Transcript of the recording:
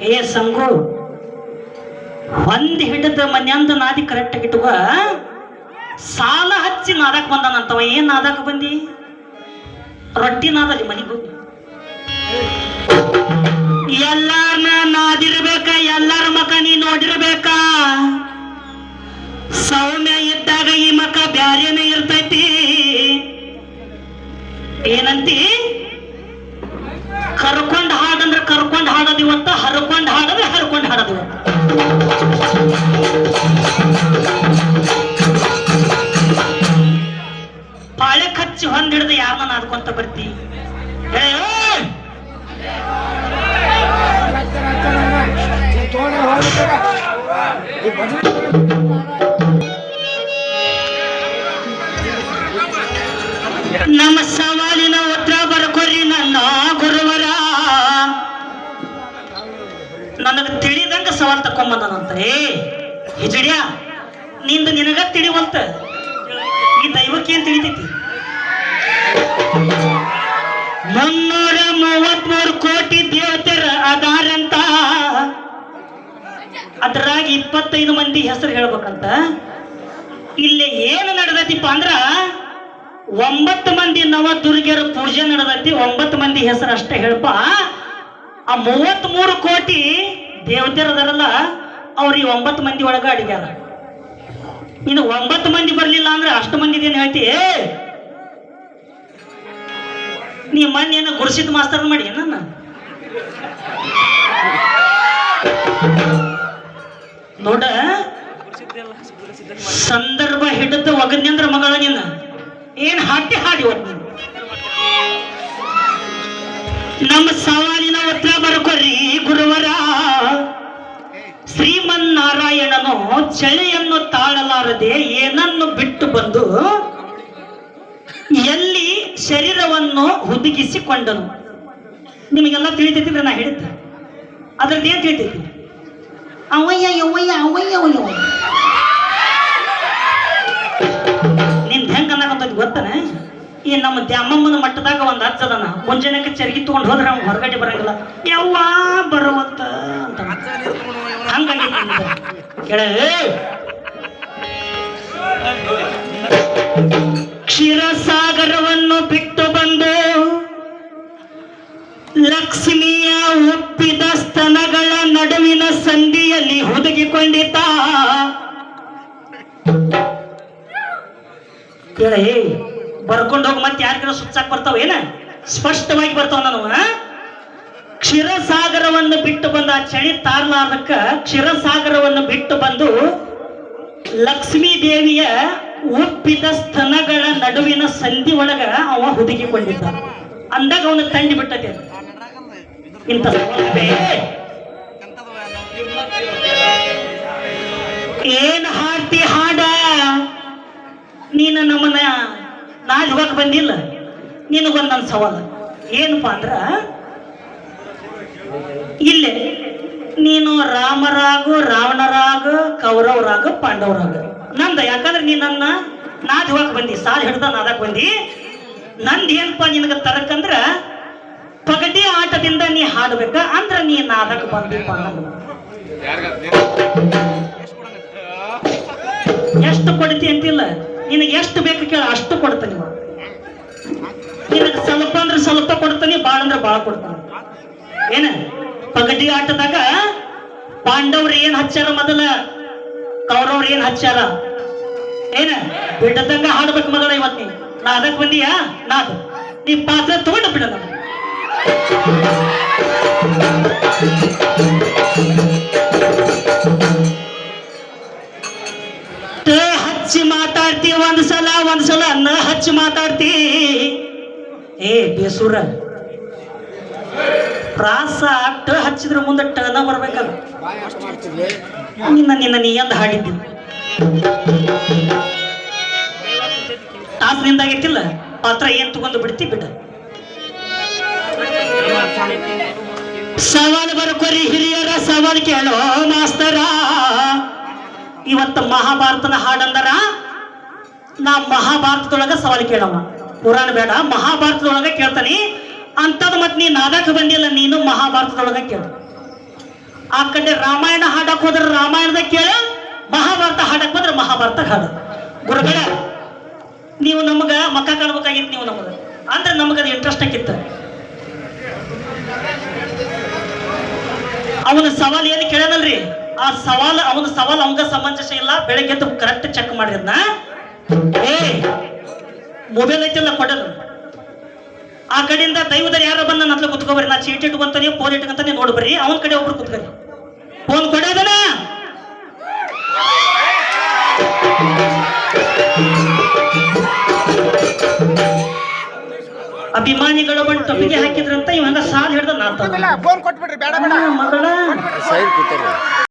ಏ ಸಂಗು ಒಂದ್ ಹಿಡಿದ ಮನ್ಯಂದ ನಾದಿ ಕರೆಕ್ಟ್ ಇಟ್ಟುವ ಸಾಲ ಹಚ್ಚಿ ನಾದಕ್ ಬಂದಾನಂತವ, ಏನ್ ನಾದಕ್ ಬಂದಿ? ರೊಟ್ಟಿ ನಾದಲ್ಲಿ ಮನಿಗೆ ಹೋಗಿ. ಎಲ್ಲಾರನ್ನ ನಾದಿರ್ಬೇಕ, ಎಲ್ಲಾರ ಮಕ ನೀ ನೋಡಿರ್ಬೇಕ. ಸೌಮ್ಯ ಇದ್ದಾಗ ಈ ಮಕ ಬ್ಯಾರೇನ ಇರ್ತೈತಿ. ಏನಂತೀ? ಹರ್ಕೊಂಡ್ ಹಾಡೋದು ಹರ್ಕೊಂಡು ಹಾಡೋದು. ಪಾಳೆ ಖರ್ಚು ಹೊಂದಿಡ್ದು ಯಾರನ್ನ ನಾದ್ಕೊಂತ ಬರ್ತಿ? ಏ, ಸವಾಲ್ ತಕೊಂಬಂದನಂತ ಏ ಹಿಜಡ್ಯಾ ನಿಂದು ನಿನಗ ತಿಳಿವಂತ ಈ ದೈವಕ್ಕೆ ಏನ್ ತಿಳಿತೈತಿ? ಮುನ್ನೂರ ಮೂವತ್ಮೂರು ಕೋಟಿ ದೇವತೆರ ಅದಾರಂತ. ಅದ್ರಾಗ ಇಪ್ಪತ್ತೈದು ಮಂದಿ ಹೆಸರು ಹೇಳ್ಬೇಕಂತ. ಇಲ್ಲಿ ಏನು ನಡೆದೈತಿಪ್ಪ ಅಂದ್ರ, ಒಂಬತ್ತು ಮಂದಿ ನವದುರ್ಗಿಯರ ಪೂಜೆ ನಡೆದೈತಿ, ಒಂಬತ್ತು ಮಂದಿ ಹೆಸರು ಅಷ್ಟೇ ಹೇಳಪ್ಪ ಆ ಮೂವತ್ತ್ ಮೂರು ಕೋಟಿ ದೇವತೆರದಾರಲ್ಲ ಅವ್ರು ಈ ಒಂಬತ್ತು ಮಂದಿ ಒಳಗ ಅಡಿಗ್ಯಾರ ಇನ್ನು ಒಂಬತ್ತು ಮಂದಿ ಬರಲಿಲ್ಲ ಅಂದ್ರೆ ಅಷ್ಟು ಮಂದಿ ಏನ್ ಹೇಳ್ತಿ? ನೀ ಮೊನ್ನೆ ಏನ ಗುರುಸಿದ ಮಾಸ್ತರ್ ಮಾಡಿ ನನ್ನ ನೋಡ, ಸಂದರ್ಭ ಹಿಡಿದು ಒಗದ್ನಂದ್ರ ಮಗಳ ನಿನ್ನ ಏನ್ ಹಾಟಿ ಹಾಡಿ ಒಟ್ಟು. ನಮ್ಮ ಸವಾಲಿನ ಉತ್ತರ ಬರ್ಕೊರಿ ಗುರುವರ. ಶ್ರೀಮನ್ನಾರಾಯಣನು ಚಳಿಯನ್ನು ತಾಳಲಾರದೆ ಏನನ್ನು ಬಿಟ್ಟು ಬಂದು ಎಲ್ಲಿ ಶರೀರವನ್ನು ಹುದುಗಿಸಿಕೊಂಡನು. ನಿಮಗೆಲ್ಲ ತಿಳಿತೈತಿ ನಾ ಹೇಳಿದ್ದೆ. ಅದ್ರದ್ದು ಏನ್ ತಿಳಿತೈತಿ? ಅವಯ್ಯ ಅವಯ್ಯ ಅವಯ್ಯ ಅವಯ್ಯ. ಈ ನಮ್ಮ ದ್ಯಾಮಮ್ಮನ ಮಟ್ಟದಾಗ ಒಂದು ಹಚ್ಚದನ ಮುಂಜಾನೆಕ್ಕೆ ಚರ್ಗಿ ತಗೊಂಡ್ ಹೋದ್ರೆ ಅವ್ನು ಹೊರಗಡೆ ಬರಂಗಿಲ್ಲ. ಯಾವ ಬರುವಂತ ಅಂತ. ಹಂಗಾಗಿ ಕೇಳ ಕ್ಷೀರಸಾಗರವನ್ನು ಬಿಟ್ಟು ಬಂದು ಲಕ್ಷ್ಮಿಯ ಒಪ್ಪಿದ ಸ್ತನಗಳ ನಡುವಿನ ಸಂಧಿಯಲ್ಲಿ ಹುದುಗಿಕೊಂಡಿದ್ದ. ಕೇಳಿ ಬರ್ಕೊಂಡು ಹೋಗಿ ಮತ್ತೆ ಯಾರಿಗಾರ ಸುಚ್ಚಾಕ್ ಬರ್ತಾವ ಏನ? ಸ್ಪಷ್ಟವಾಗಿ ಬರ್ತಾವ ನಾನು ಕ್ಷೀರಸಾಗರವನ್ನು ಬಿಟ್ಟು ಬಂದ ಆ ಚಳಿ ತಾರ್ಲಾರ್ದಕ್ಕ ಕ್ಷೀರಸಾಗರವನ್ನು ಬಿಟ್ಟು ಬಂದು ಲಕ್ಷ್ಮೀ ದೇವಿಯ ಉಪ್ಪಿದ ಸ್ತನಗಳ ನಡುವಿನ ಸಂಧಿ ಒಳಗ ಅವ ಹುದುಗಿಕೊಂಡಿದ್ದ. ಅಂದಾಗ ಅವನ ತಂಡಿ ಬಿಟ್ಟದೆ ಸವಾಲೇ ಏನ್ ಹಾಡ್ತಿ ಹಾಡ? ನೀನ ನಮ್ಮನ್ನ ನಾಳೆ ಹೋಗಕ್ ಬಂದಿಲ್ಲ. ನಿನಗೊಂದು ನನ್ನ ಸವಾಲು. ಏನಪ್ಪ ಅಂದ್ರೆ ಇಲ್ಲೇ ನೀನು ರಾಮರಾಗು ರಾವಣರಾಗ ಕೌರವರಾಗ ಪಾಂಡವರಾಗ. ನಂದ ಯಾಕಂದ್ರೆ ನೀ ನನ್ನ ನಾದ್ ಹೋಗಕ್ ಬಂದಿ ಸಾಲ್ ಹಿಡ್ದ ನಾದಕ್ ಬಂದಿ. ನಂದು ಏನಪ್ಪ ನಿನಗೆ ತರಕಂದ್ರ ಪಗಡಿ ಆಟದಿಂದ ನೀ ಹಾಡ್ಬೇಕ ಅಂದ್ರ ನೀ ನಾದಕ್ ಬಂದಿಪ್ಪ ಎಷ್ಟು ಕೊಡ್ತಿ ಅಂತಿಲ್ಲ. ನಿನಗೆ ಎಷ್ಟು ಬೇಕು ಕೇಳ, ಅಷ್ಟು ಕೊಡ್ತಾನೆ. ನಿನಗೆ ಸ್ವಲ್ಪ ಅಂದ್ರೆ ಸ್ವಲ್ಪ ಕೊಡ್ತಾನೆ, ಬಾಳ ಅಂದ್ರೆ ಬಾಳ ಕೊಡ್ತಾನೆ. ಏನ? ಪಗಡಿ ಆಟದಾಗ ಪಾಂಡವ್ರು ಏನ್ ಹಚ್ಚಾರ ಮೊದಲ? ಕೌರವ್ರು ಏನ್ ಹಚ್ಚಾರ ಏನ? ಬಿಡದಂಗ ಹಾಡ್ಬೇಕು ಮಗಳ ಇವತ್ ನೀ. ನಾ ಅದಕ್ ಬಂದಿಯಾ? ನಾದು ನೀ ಪಾತ್ರ ತಗೊಂಡು ಬಿಡ ಹಚ್ಚಿ ಮಾತಾಡ್ತಿ, ಒಂದ್ ಸಲ ಒಂದ್ ಸಲ ನ ಹಚ್ಚಿ ಮಾತಾಡ್ತಿ. ಏ, ಬೇಸೂರ. ಪ್ರಾಸ ಟ ಹಚ್ಚಿದ್ರ ಮುಂದೆ ಟನ ಬರ್ಬೇಕಲ್ಲ. ನಿನ್ನ ನಿನ್ನ ನೀ ಎಂದ ಹಾಡಿದ್ದಿ? ನಿಂದ ನಿಂದಾಗೈತಿಲ್ಲ ಪಾತ್ರ ಏನ್ ತಗೊಂಡು ಬಿಡ್ತಿ ಬಿಡ. ಸವಾಲು ಬರ್ಕೊರಿ ಹಿರಿಯರ ಸವಾಲು ಕೇಳೋ ಮಾಸ್ತರ. ಇವತ್ತ ಮಹಾಭಾರತನ ಹಾಡಂದರ? ನಾ ಮಹಾಭಾರತದೊಳಗ ಸವಾಲು ಕೇಳವ. ಪುರಾಣ ಬೇಡ, ಮಹಾಭಾರತದೊಳಗ ಕೇಳ್ತಾನೆ. ಅಂತದ್ ಮತ್ ನೀ ನಾದಕ್ಕೆ ಬಂದಿಲ್ಲ, ನೀನು ಮಹಾಭಾರತದೊಳಗ ಕೇಳ. ಆ ಕಡೆ ರಾಮಾಯಣ ಹಾಡಕ್ ಹೋದ್ರೆ ರಾಮಾಯಣದ ಕೇಳ, ಮಹಾಭಾರತ ಹಾಡಕ್ ಹೋದ್ರೆ ಮಹಾಭಾರತ ಹಾಡು. ಗುರುಗಳ, ನೀವು ನಮಗ ಮಕ್ಕ ಕಾಣ್ಬೇಕಾಗಿತ್ತು ನೀವು ನಮಗ. ಅಂದ್ರೆ ನಮಗ ಇಂಟ್ರೆಸ್ಟ್ ಆಗಿತ್ತು ಅವನ ಸವಾಲ್ ಏನು ಕೇಳ್ಯಾನಲ್ರಿ ಆ ಸವಾಲ್ ಅವನ ಸವಾಲ್ ಅವಂಗ ಸಮಂಜಸ ಇಲ್ಲ. ಬೆಳಗ್ಗೆ ಎದ್ದು ಕರೆಕ್ಟ್ ಚೆಕ್ ಮಾಡಿದ್ನ ಏ ಮೊಬೈಲ್ ಐತಿಲ್ಲ ಕೊಡಲು ಆ ಕಡೆಯಿಂದ ದೈವದ ಯಾರು ಬಂದ ನನ್ನ ಹತ್ರ ಕುತ್ಕೋಬರಿ ನಾ ಚೀಟಿ ಇಟ್ಕೊಂತಾನೆ ಫೋನ್ ಇಟ್ಕೊಂತಾನೆ ನೋಡ್ಬರ್ರಿ. ಅವನ ಕಡೆ ಒಬ್ರು ಕುತ್ಕೊರಿ. ಫೋನ್ ಕೊಡೋದನ ಅಭಿಮಾನಿಗಳು ಬಂದು ತಪ್ಪಿಗೆ ಹಾಕಿದ್ರಂತ ಇವಾಗ ಹಂಗ ಸಾಲ್ ಹಿಡ್ದ ನಾ ಫೋನ್ ಕೊಟ್ಬಿಡ್ರಿ ಬೇಡ ಬೇಡ. ಮಗಳ.